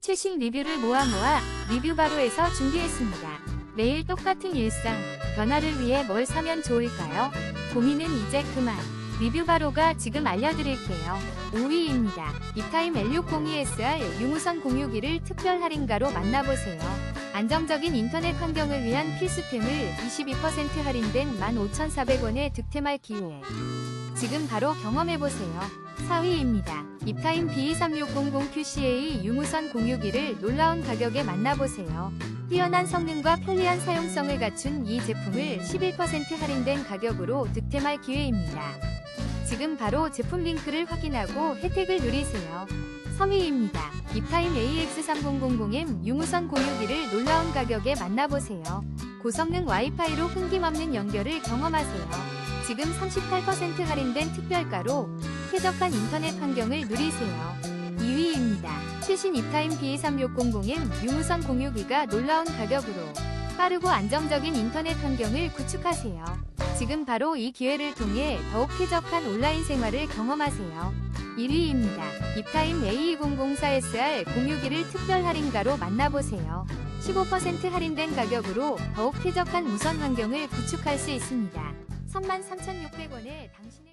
최신 리뷰를 모아 모아 리뷰 바로에서 준비했습니다. 매일 똑같은 일상, 변화를 위해 뭘 사면 좋을까요? 고민은 이제 그만. 리뷰 바로가 지금 알려드릴게요. 5위입니다. 이타임 L602SR 유무선 공유기를 특별 할인가로 만나보세요. 안정적인 인터넷 환경을 위한 필수템을 22% 할인된 15,400원에 득템할 기회. 지금 바로 경험해보세요. 4위입니다. 입타임 B23600QCA 유무선 공유기를 놀라운 가격에 만나보세요. 뛰어난 성능과 편리한 사용성을 갖춘 이 제품을 11% 할인된 가격으로 득템할 기회입니다. 지금 바로 제품 링크를 확인하고 혜택을 누리세요. 3위입니다. 입타임 AX3000M 유무선 공유기를 놀라운 가격에 만나보세요. 고성능 와이파이로 끊김없는 연결을 경험하세요. 지금 38% 할인된 특별가로 쾌적한 인터넷 환경을 누리세요. 2위입니다. 최신 입타임 B23600M 유무선 공유기가 놀라운 가격으로 빠르고 안정적인 인터넷 환경을 구축하세요. 지금 바로 이 기회를 통해 더욱 쾌적한 온라인 생활을 경험하세요. 1위입니다. 입타임 A2004SR 공유기를 특별 할인가로 만나보세요. 15% 할인된 가격으로 더욱 쾌적한 무선 환경을 구축할 수 있습니다. 33,600원에 당신의